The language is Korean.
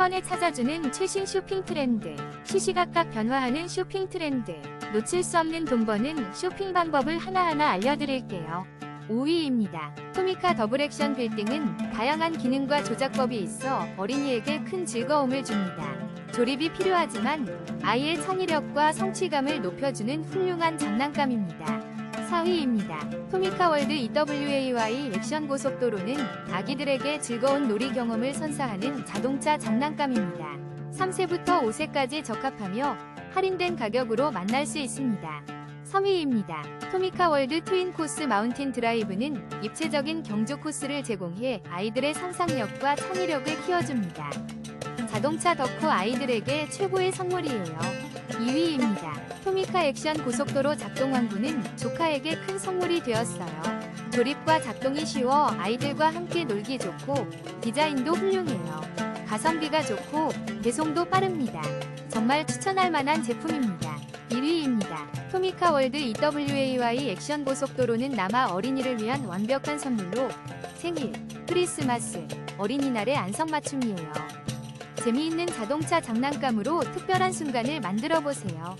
번에 찾아주는 최신 쇼핑 트렌드. 시시각각 변화하는 쇼핑 트렌드. 놓칠 수 없는 돈 버는 쇼핑 방법을 하나하나 알려드릴게요. 5위입니다. 토미카 더블 액션 빌딩은 다양한 기능과 조작법이 있어 어린이에게 큰 즐거움을 줍니다. 조립이 필요하지만 아이의 창의력과 성취감을 높여주는 훌륭한 장난감입니다. 4위입니다. 토미카 월드 EWAY 액션 고속도로는 아기들에게 즐거운 놀이 경험을 선사하는 자동차 장난감입니다. 3세부터 5세까지 적합하며 할인된 가격으로 만날 수 있습니다. 3위입니다. 토미카 월드 트윈 코스 마운틴 드라이브는 입체적인 경주 코스를 제공해 아이들의 상상력과 창의력을 키워줍니다. 자동차 덕후 아이들에게 최고의 선물이에요. 2위입니다. 토미카 액션 고속도로 작동 왕구는 조카에게 큰 선물이 되었어요. 조립과 작동이 쉬워 아이들과 함께 놀기 좋고 디자인도 훌륭해요. 가성비가 좋고 배송도 빠릅니다. 정말 추천할 만한 제품입니다. 1위입니다. 토미카 월드 EWAY 액션 고속도로는 남아 어린이를 위한 완벽한 선물로 생일, 크리스마스, 어린이날의 안성맞춤이에요. 재미있는 자동차 장난감으로 특별한 순간을 만들어 보세요.